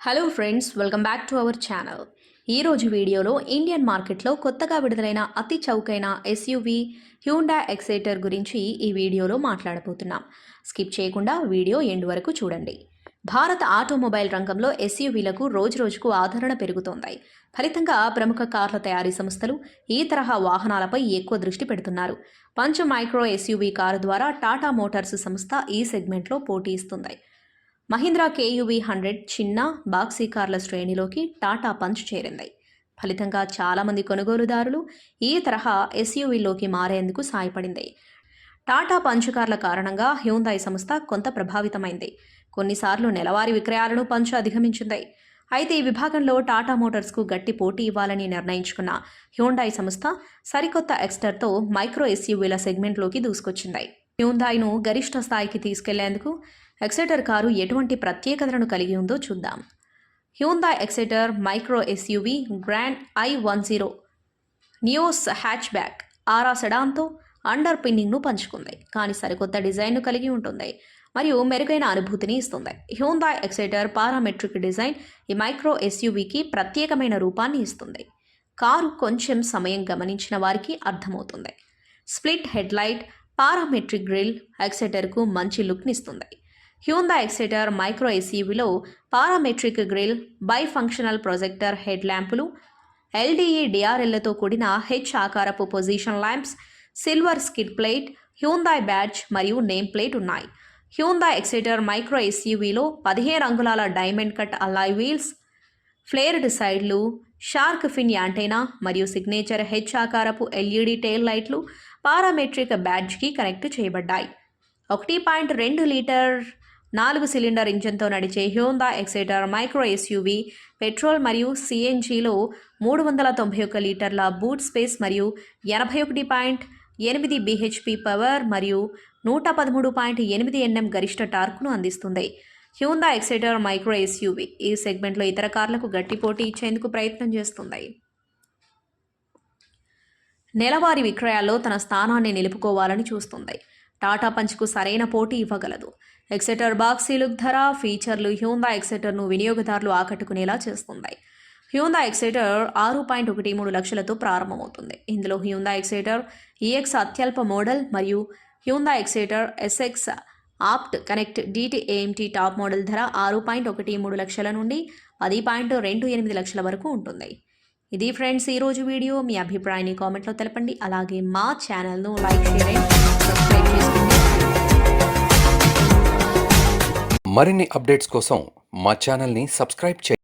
Hello friends welcome back to our channel ఈరోజు వీడియోలో Indian మార్కెట్లో కొత్తగా విడుదలైన అతి చౌకైన ఎస్యూవి హ్యూండా ఎక్సైటర్ గురించి ఈ వీడియోలో మాట్లాడబోతున్నాం. స్కిప్ చేయకుండా వీడియో ఎండ్ వరకు చూడండి. భారత ఆటోమొబైల్ రంగంలో ఎస్యూవీలకు రోజురోజుకు ఆదరణ పెరుగుతోంది. ఫలితంగా ప్రముఖ కార్ల తయారీ సంస్థలు ఈ తరహా వాహనాలపై ఎక్కువ దృష్టి పెడుతున్నారు. పంచ మైక్రో ఎస్యూవీ కారు ద్వారా టాటా మోటార్స్ సంస్థ ఈ సెగ్మెంట్లో పోటీ ఇస్తుంది. మహీంద్రా కేయువి హండ్రెడ్ చిన్న బాక్సీ కార్ల శ్రేణిలోకి టాటా పంచ్ చేరింది. ఫలితంగా చాలామంది కొనుగోలుదారులు ఈ తరహా ఎస్యూవీలోకి మారేందుకు సాయపడింది. టాటా పంచ్ కార్ల కారణంగా హ్యూందాయ్ సంస్థ కొంత ప్రభావితమైంది. కొన్నిసార్లు నెలవారీ విక్రయాలను పంచ్ అధిగమించింది. అయితే ఈ విభాగంలో టాటా మోటార్స్కు గట్టి పోటీ ఇవ్వాలని నిర్ణయించుకున్న హ్యూండాయ్ సంస్థ సరికొత్త ఎక్స్టర్తో మైక్రో ఎస్యూవీల సెగ్మెంట్లోకి దూసుకొచ్చింది. హ్యూందాయ్ను గరిష్ట స్థాయికి తీసుకెళ్ళేందుకు ఎక్సైటర్ కారు ఎటువంటి ప్రత్యేకతలను కలిగి ఉందో చూద్దాం. Hyundai Exter micro SUV grand i one zero Nios hatchback Aura సెడాన్తో under పిన్నింగ్ను పంచుకుంది. కానీ సరికొత్త డిజైన్ను కలిగి ఉంటుంది. మరియు మెరుగైన అనుభూతిని ఇస్తుంది. హ్యూందాయ్ ఎక్సైటర్ పారామెట్రిక్ డిజైన్ ఈ మైక్రో ఎస్యూవీకి ప్రత్యేకమైన రూపాన్ని ఇస్తుంది. కారు కొంచెం సమయం గమనించిన వారికి అర్థమవుతుంది. స్ప్లిట్ హెడ్లైట్ పారామెట్రిక్ గ్రిల్ ఎక్సెటర్కు మంచి లుక్ని ఇస్తుంది Hyundai etcetera micro ఎస్యూవీలో parametric grille bi functional projector head ల్యాంపులు ఎల్డీఈ డిఆర్ఎల్తో కూడిన హెచ్ ఆకారపు position lamps silver skid plate Hyundai badge మరియు నేమ్ ప్లేట్ ఉన్నాయి. హ్యూందా ఎక్సెటర్ మైక్రో ఎస్యూవీలో పదిహేను అంగుళాల diamond cut alloy wheels flared సైడ్లు షార్క్ ఫిన్ యాంటైనా మరియు సిగ్నేచర్ హెచ్ ఆకారపు ఎల్ఈడి టెయిల్ లైట్లు పారామెట్రిక్ బ్యాడ్జ్కి కనెక్ట్ చేయబడ్డాయి. ఒకటి పాయింట్ రెండు లీటర్ నాలుగు సిలిండర్ ఇంజన్తో నడిచే Hyundai Exter micro SUV petrol మరియు సిఎన్జిలో మూడు వందల తొంభై ఒక్క లీటర్ల బూట్ స్పేస్ మరియు ఎనభై ఒకటి పాయింట్ ఎనిమిది బీహెచ్పి పవర్ మరియు నూట పదమూడు పాయింట్ ఎనిమిది ఎన్ఎం గరిష్ట టార్క్ను అందిస్తుంది. హ్యూందా ఎక్సైటర్ మైక్రో ఎస్యూవి ఈ సెగ్మెంట్లో ఇతర కార్లకు గట్టి పోటీ ఇచ్చేందుకు ప్రయత్నం చేస్తుంది. నెలవారీ విక్రయాల్లో తన స్థానాన్ని నిలుపుకోవాలని చూస్తుంది. టాటా పంచ్కు సరైన పోటీ ఇవ్వగలదు. ఎక్సెటర్ బాక్సీ లుక్ ధర ఫీచర్లు హ్యూందా ఎక్సెటర్ను వినియోగదారులు ఆకట్టుకునేలా చేస్తుంది హ్యూందా ఎక్సెటర్ ఆరు పాయింట్ ఒకటి మూడు లక్షలతో ప్రారంభమవుతుంది. ఇందులో హ్యూందా ఎక్సెటర్ ఈఎక్స్ అత్యల్ప మోడల్ మరియు Hyundai Exter SX opt connect DT AMT top model ధర ఆరు పాయింట్ ఒకటి మూడు లక్షల నుండి పది పాయింట్ రెండు ఎనిమిది లక్షల వరకు ఉంటుంది. ఇది ఫ్రెండ్స్ ఈరోజు వీడియో. మీ అభిప్రాయాన్ని కామెంట్లో తెలపండి. అలాగే మా ఛానల్ను లైక్ షేర్ అండ్ సబ్స్క్రైబ్ చేసుకోండి. మరిన్ని అప్డేట్స్ కోసం మా ఛానల్ని సబ్స్క్రైబ్ చేయండి.